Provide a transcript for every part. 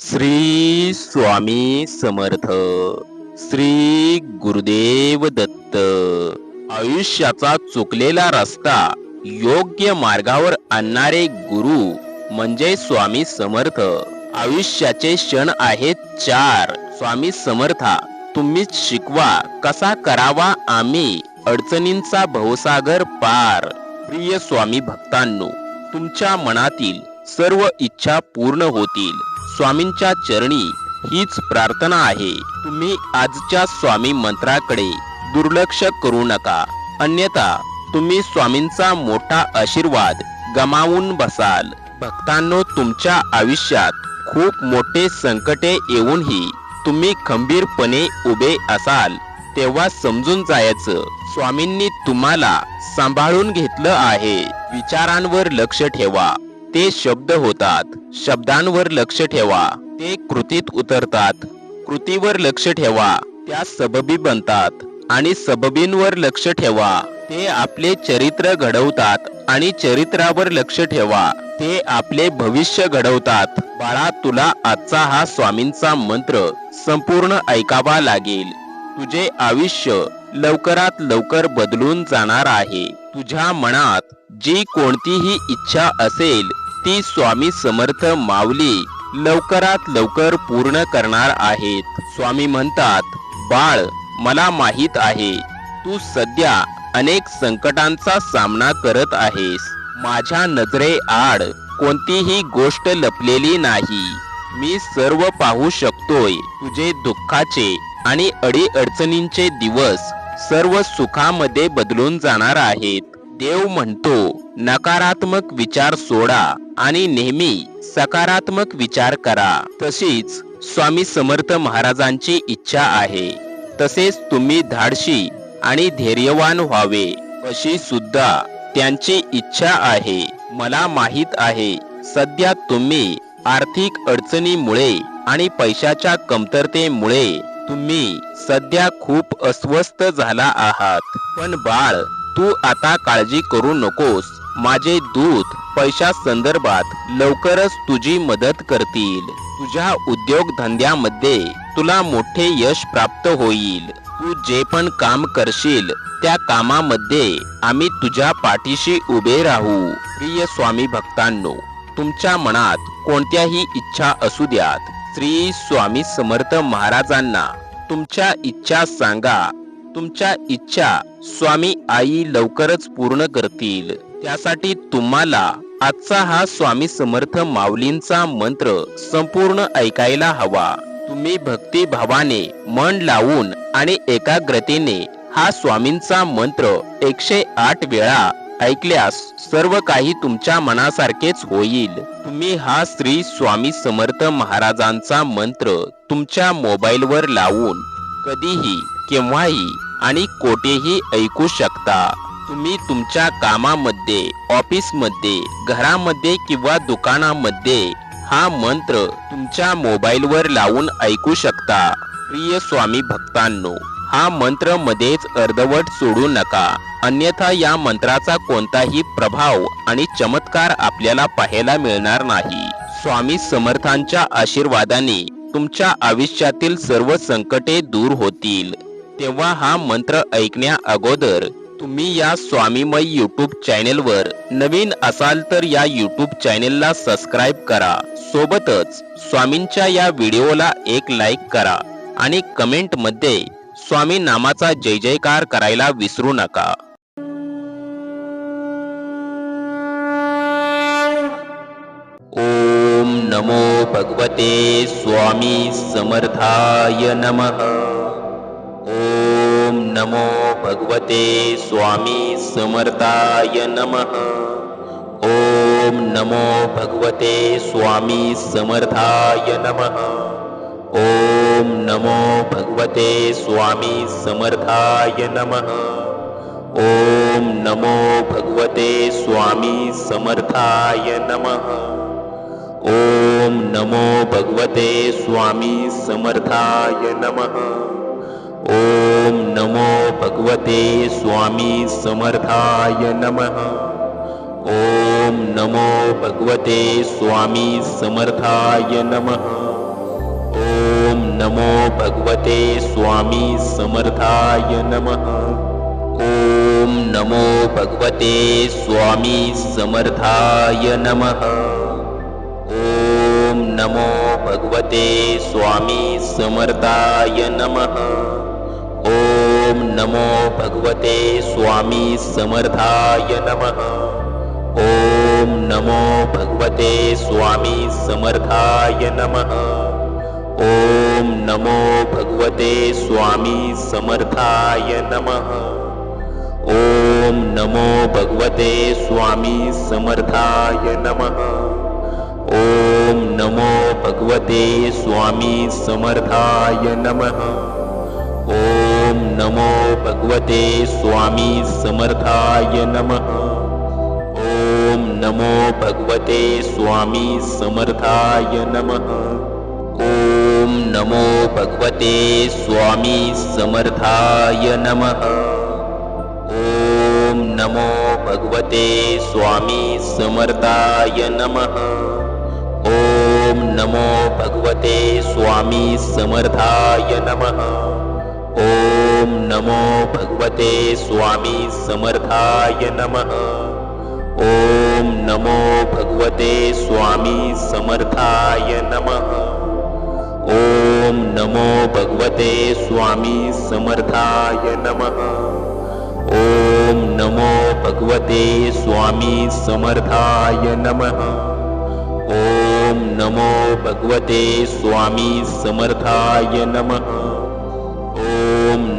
श्री स्वामी समर्थ श्री गुरुदेव दत्त. आयुष्याचा चुकलेला रस्ता योग्य मार्गावर आणणारे गुरु म्हणजे स्वामी समर्थ. आयुष्याचे क्षण आहेत चार. स्वामी समर्था तुम्हीच शिकवा कसा करावा आम्ही अडचणींचा भवसागर पार. प्रिय स्वामी भक्तांनो तुमच्या मनातील सर्व इच्छा पूर्ण होतील. स्वामींच्या चरणी हीच प्रार्थना आहे. तुम्ही आजच्या स्वामी मंत्राकडे दुर्लक्ष करू नका. अन्यथा तुम्ही स्वामींचा मोठा आशीर्वाद गमावून बसाल. भक्तांनो तुमच्या आयुष्यात खूप मोठे संकटे येऊनही तुम्ही खंबीरपणे उभे असाल. तेव्हा समजून जायचं स्वामींनी तुम्हाला सांभाळून घेतलं आहे. विचारांवर लक्ष ठेवा. ते शब्द होतात शब्दांवर लक्ष ठेवा. ते कृतीत उतरतात. कृतीवर लक्ष ठेवा. त्या सबबी बनतात. आणि सबबींवर लक्ष ठेवा. ते आपले चरित्र घडवतात आणि चरित्रावर लक्ष ठेवा. ते आपले भविष्य घडवतात. बाळा तुला आजचा हा स्वामींचा मंत्र संपूर्ण ऐकावा लागेल. तुझे आयुष्य लवकरात लवकर बदलून जाणार आहे. तुझ्या मनात जी कोणतीही इच्छा असेल ती स्वामी समर्थ माऊली लवकरात लवकर पूर्ण करणार आहेत. स्वामी म्हणतात बाळ मला माहीत आहे तू सध्या अनेक संकटांचा सामना करत आहेस. माझ्या नजरे आड कोणतीही गोष्ट लपलेली नाही. मी सर्व पाहू शकतोय तुझे दुःखाचे आणि अडीअडचणींचे दिवस सर्व सुखामध्ये बदलून जाणार आहेत. देव म्हणतो नकारात्मक विचार सोडा आणि नेहमी सकारात्मक विचार करा. तशीच स्वामी समर्थ महाराजांची इच्छा आहे. तसेच तुम्ही धाडशी आणि धैर्यवान व्हावे अशी सुद्धा त्यांची इच्छा आहे. मला माहीत आहे सध्या तुम्ही आर्थिक अडचणीमुळे आणि पैशाच्या कमतरतेमुळे तुम्ही सध्या खूप अस्वस्थ झाला आहात. पण बाळ तू आता काळजी करू नकोस. माझे दूत पैशा संदर्भात लवकरच तुझी मदत करतील. तुझ्या उद्योग धंद्यामध्ये तुला मोठे यश प्राप्त होईल. तू जे पण काम करशील त्या कामामध्ये आम्ही तुझ्या पाठीशी उभे राहू. प्रिय स्वामी भक्तांनो तुमच्या मनात कोणत्याही इच्छा असू द्यात. श्री स्वामी समर्थ महाराजांना तुमच्या इच्छा सांगा. तुमच्या इच्छा स्वामी आई लवकरच पूर्ण करतील. त्यासाठी तुम्हाला आजचा हा स्वामी समर्थ माऊलींचा मंत्र संपूर्ण ऐकायला हवा. तुम्ही भक्ती भावाने मन लावून आणि एकाग्रतेने हा स्वामींचा मंत्र एकशे आठ वेळा ऐकल्यास सर्व काही तुमच्या मनासारखेच होईल. तुम्ही हा श्री स्वामी समर्थ महाराजांचा मंत्र तुमच्या मोबाईलवर लावून कधीही केव्हाही आणि कोठेही ऐकू शकता. तुम्ही तुमच्या कामामध्ये ऑफिसमध्ये घरामध्ये किंवा दुकानामध्ये हा मंत्र तुमच्या मोबाईलवर लावून ऐकू शकता. प्रिय स्वामी भक्तांनो हा मंत्र मध्येच अर्धवट सोडू नका. अन्यथा या मंत्राचा कोणताही प्रभाव आणि चमत्कार आपल्याला पाहायला मिळणार नाही. स्वामी समर्थांच्या आशीर्वादाने तुमच्या आयुष्यातील सर्व संकटे दूर होतील. तेव्हा हा मंत्र ऐकण्या अगोदर तुम्ही या स्वामीमय युट्यूब चॅनेलवर नवीन असाल तर या युट्यूब चॅनेलला सबस्क्राईब करा. सोबतच स्वामींच्या या व्हिडिओला एक लाईक करा आणि कमेंटमध्ये स्वामी नामाचा जय जयकार करायला विसरू नका. ओम नमो भगवते स्वामी समर्थाय नमः. नमो भगवते स्वामी समर्थाय नमः। ओम नमो भगवते स्वामी समर्थाय नमः। ओम नमो भगवते स्वामी समर्थाय नमः। ओम नमो भगवते स्वामी समर्थाय नमः। ओम नमो भगवते स्वामी समर्थाय नमः। ओम नमो भगवते स्वामी समर्थाय नमः। ओम नमो भगवते स्वामी समर्थाय नमः। ओम नमो भगवते स्वामी समर्थाय नमः। ओम नमो भगवते स्वामी समर्थाय नमः। ओम नमो भगवते स्वामी समर्थाय नमः ओम नमो भगवते स्वामी समर्थाय नमः। ओम नमो भगवते स्वामी समर्थाय नमः। ओम नमो भगवते स्वामी समर्थाय नमः। ओम नमो भगवते स्वामी समर्थाय नमः। ओम नमो भगवते स्वामी समर्थाय नमः ओम नमो भगवते स्वामी समर्थाय नमः। ओम नमो भगवते स्वामी समर्थाय नमः। ओम नमो भगवते स्वामी समर्थाय नमः। ओम नमो भगवते स्वामी समर्थाय नमः। ओम नमो भगवते स्वामी समर्थाय नमः ओम नमो भगवते स्वामी समर्थाय नमः। ओम नमो भगवते स्वामी समर्थाय नमः। ओम नमो भगवते स्वामी समर्थाय नमः। ओम नमो भगवते स्वामी समर्थाय नमः। ओम नमो भगवते स्वामी समर्थाय नमः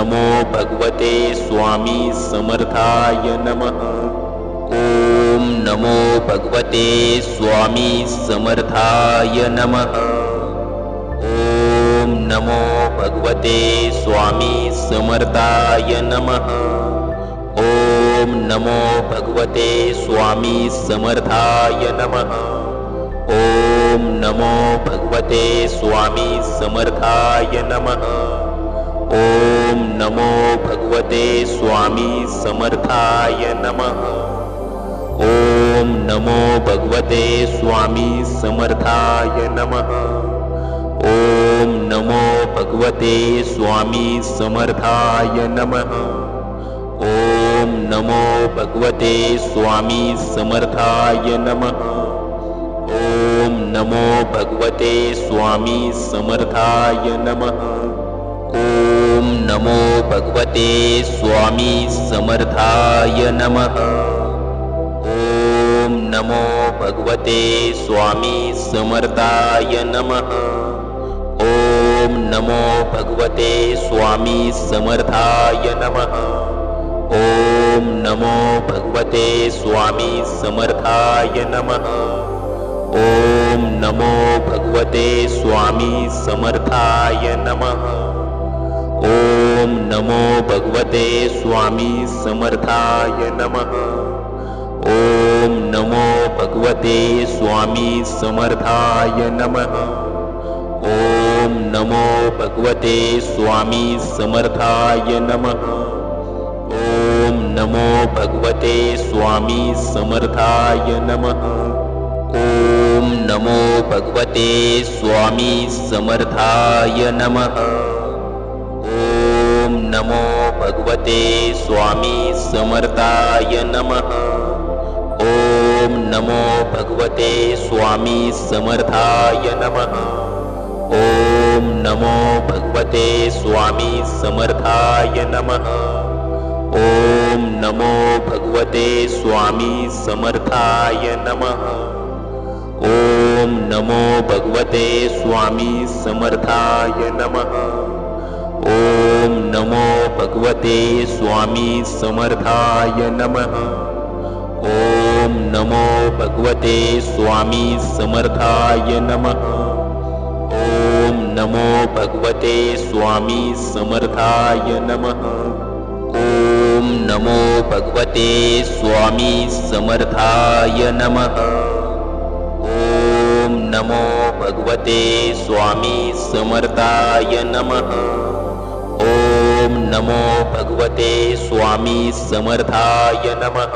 नमो भगवते स्वामी समर्थाय नमः। ओम नमो भगवते स्वामी समर्थाय नमः। ओम नमो भगवते स्वामी समर्थाय नमः। ओम नमो भगवते स्वामी समर्थाय नमः। ओम नमो भगवते स्वामी समर्थाय नमः ओम नमो भगवते स्वामी समर्थाय नमः। ओम नमो भगवते स्वामी समर्थाय नमः। ओम नमो भगवते स्वामी समर्थाय नमः। ओम नमो भगवते स्वामी समर्थाय नमः। ओम नमो भगवते स्वामी समर्थाय नमः। ओम नमो भगवते स्वामी समर्थाय नमः। ओम नमो भगवते स्वामी समर्थाय नमः। ओम नमो भगवते स्वामी समर्थाय नमः। ओम नमो भगवते स्वामी समर्थाय नमः। ओम नमो भगवते स्वामी समर्थाय नमः ओम नमो भगवते स्वामी समर्थाय नमः। ओम नमो भगवते स्वामी समर्थाय नमः। ओम नमो भगवते स्वामी समर्थाय नमः। ओम नमो भगवते स्वामी समर्थाय नमः। ओम नमो भगवते स्वामी समर्थाय नमः नमो भगवते स्वामी समर्थाय नमः। ओम नमो भगवते स्वामी समर्थाय नमः। ओम नमो भगवते स्वामी समर्थाय नमः। ओम नमो भगवते स्वामी समर्थाय नमः। ओम नमो भगवते स्वामी समर्थाय नमः ओम नमो भगवते स्वामी समर्थाय नमः। ओम नमो भगवते स्वामी समर्थाय नमः। ओम नमो भगवते स्वामी समर्थाय नमः। ओम नमो भगवते स्वामी समर्थाय नमः। ओम नमो भगवते स्वामी समर्थाय नमः ओम नमो भगवते स्वामी समर्थाय नमः।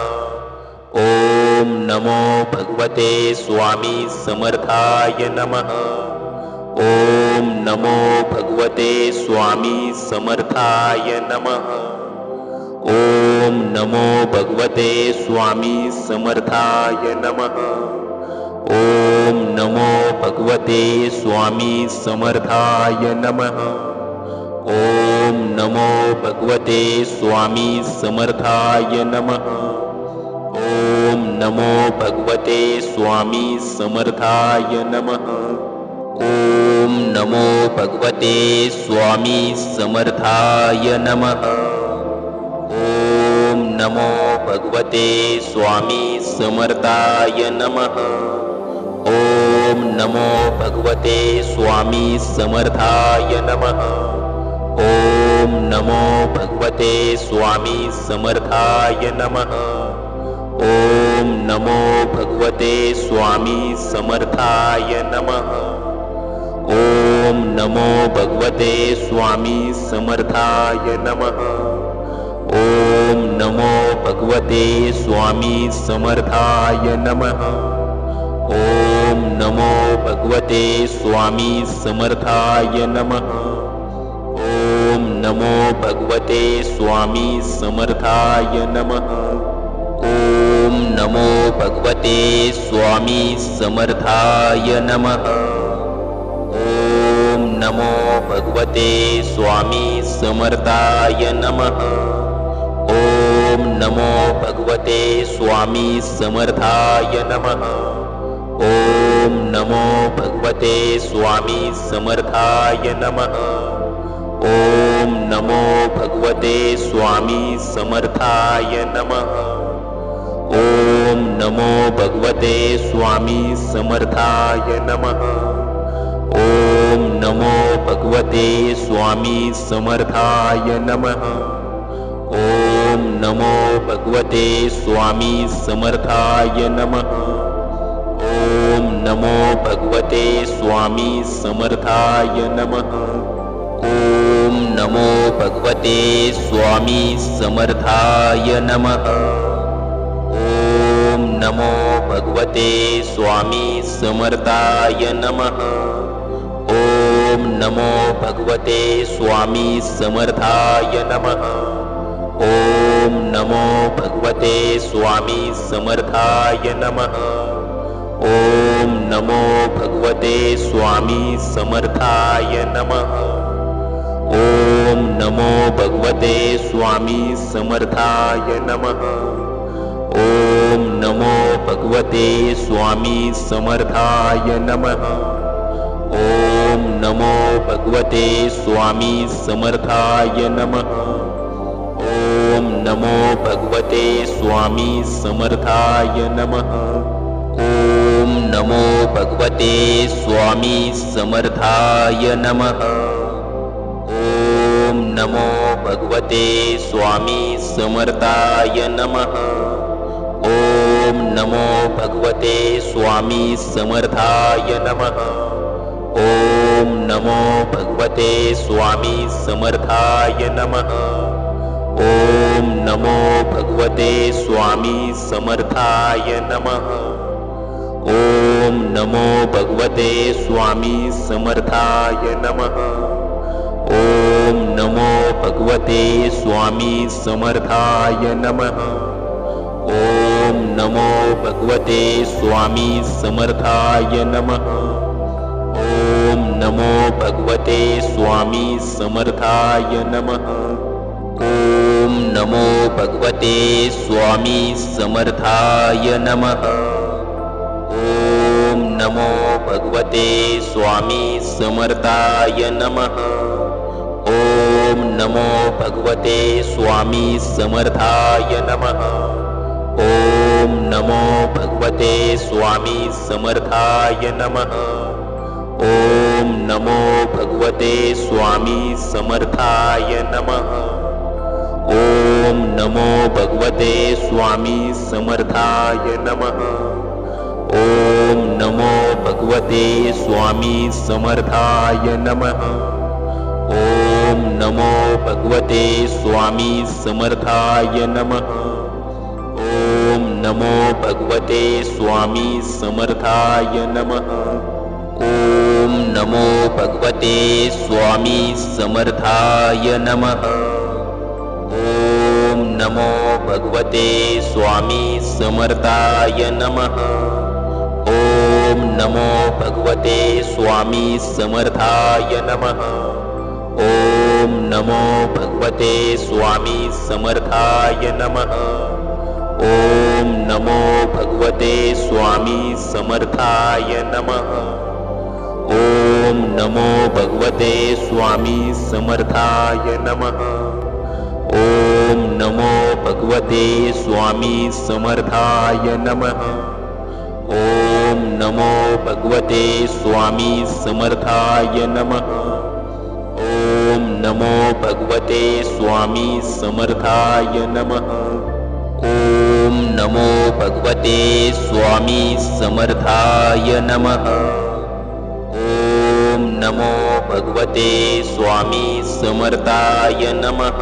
ओम नमो भगवते स्वामी समर्थाय नमः। ओम नमो भगवते स्वामी समर्थाय नमः। ॐ नमो भगवते स्वामी समर्थाय नमः। ॐ नमो भगवते स्वामी समर्थाय नमः। ॐ नमो भगवते स्वामी समर्थाय नमः। ॐ नमो भगवते स्वामी समर्थाय नमः। ॐ नमो भगवते स्वामी समर्थाय नमः। ॐ नमो भगवते स्वामी समर्थाय नमः। ॐ नमो भगवते स्वामी समर्थाय नमः ॐ नमो भगवते स्वामी समर्थाय नमः। ॐ नमो भगवते स्वामी समर्थाय नमः। ॐ नमो भगवते स्वामी समर्थाय नमः। ॐ नमो भगवते स्वामी समर्थाय नमः। ॐ नमो भगवते स्वामी समर्थाय नमः भगवते स्वामी समर्थाय नमः। ॐ नमो भगवते स्वामी समर्थाय नमः। ॐ नमो भगवते स्वामी समर्थाय नमः। ॐ नमो भगवते स्वामी समर्थाय नमः। ॐ नमो भगवते स्वामी समर्थाय नमः। ॐ नमो भगवते स्वामी समर्थाय नमः। ॐ नमो भगवते स्वामी समर्थाय नमः। ॐ नमो भगवते स्वामी समर्थाय नमः। ॐ नमो भगवते स्वामी समर्थाय नमः। ॐ नमो भगवते स्वामी समर्थाय नमः। ॐ नमो भगवते स्वामी समर्थाय नमः। ॐ नमो भगवते स्वामी समर्थाय नमः। ॐ नमो भगवते स्वामी समर्थाय नमः। ॐ नमो भगवते स्वामी समर्थाय नमः। ॐ नमो भगवते स्वामी समर्थाय नमः ॐ नमो भगवते स्वामी समर्थाय नमः। ॐ नमो भगवते स्वामी समर्थाय नमः। ॐ नमो भगवते स्वामी समर्थाय नमः। ॐ नमो भगवते स्वामी समर्थाय नमः। ॐ नमो भगवते स्वामी समर्थाय नमः भगवते स्वामी समर्थाय नमः। ॐ नमो भगवते स्वामी समर्थाय नमः। ॐ नमो भगवते स्वामी समर्थाय नमः। ॐ नमो भगवते स्वामी समर्थाय नमः। ॐ नमो भगवते स्वामी समर्थाय नमः ॐ नमो भगवते स्वामी समर्थाय नमः। ॐ नमो भगवते स्वामी समर्थाय नमः। ॐ नमो भगवते स्वामी समर्थाय नमः। ॐ नमो भगवते स्वामी समर्थाय नमः। ॐ नमो भगवते स्वामी समर्थाय नमः ॐ नमो भगवते स्वामी समर्थाय नमः। ॐ नमो भगवते स्वामी समर्थाय नमः। ॐ नमो भगवते स्वामी समर्थाय नमः। ॐ नमो भगवते स्वामी समर्थाय नमः। ॐ नमो भगवते स्वामी समर्थाय नमः। ॐ नमो भगवते स्वामी समर्थाय नमः। ॐ नमो भगवते स्वामी समर्थाय नमः। ॐ नमो भगवते स्वामी समर्थाय नमः। ॐ नमो भगवते स्वामी समर्थाय नमः। ॐ नमो भगवते स्वामी समर्थाय नमः। ॐ नमो भगवते स्वामी समर्थाय नमः। ॐ नमो भगवते स्वामी समर्थाय नमः। ॐ नमो भगवते स्वामी समर्थाय नमः। ॐ नमो भगवते स्वामी समर्थाय नमः। ॐ नमो भगवते स्वामी समर्थाय नमः। ॐ नमो भगवते स्वामी समर्थाय नमः। ॐ नमो भगवते स्वामी समर्थाय नमः। ॐ नमो भगवते स्वामी समर्थाय नमः।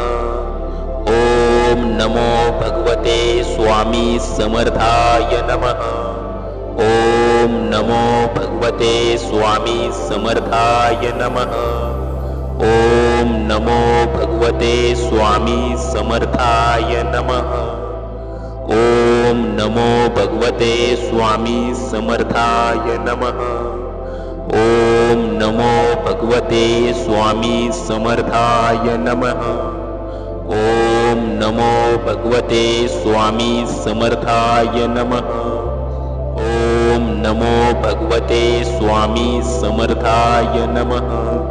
ॐ नमो भगवते स्वामी समर्थाय नमः। ॐ नमो भगवते स्वामी समर्थाय नमः ॐ नमो भगवते स्वामी समर्थाय नमः। ॐ नमो भगवते स्वामी समर्थाय नमः। ॐ नमो भगवते स्वामी समर्थाय नमः। ॐ नमो भगवते स्वामी समर्थाय नमः। ॐ नमो भगवते स्वामी समर्थाय नमः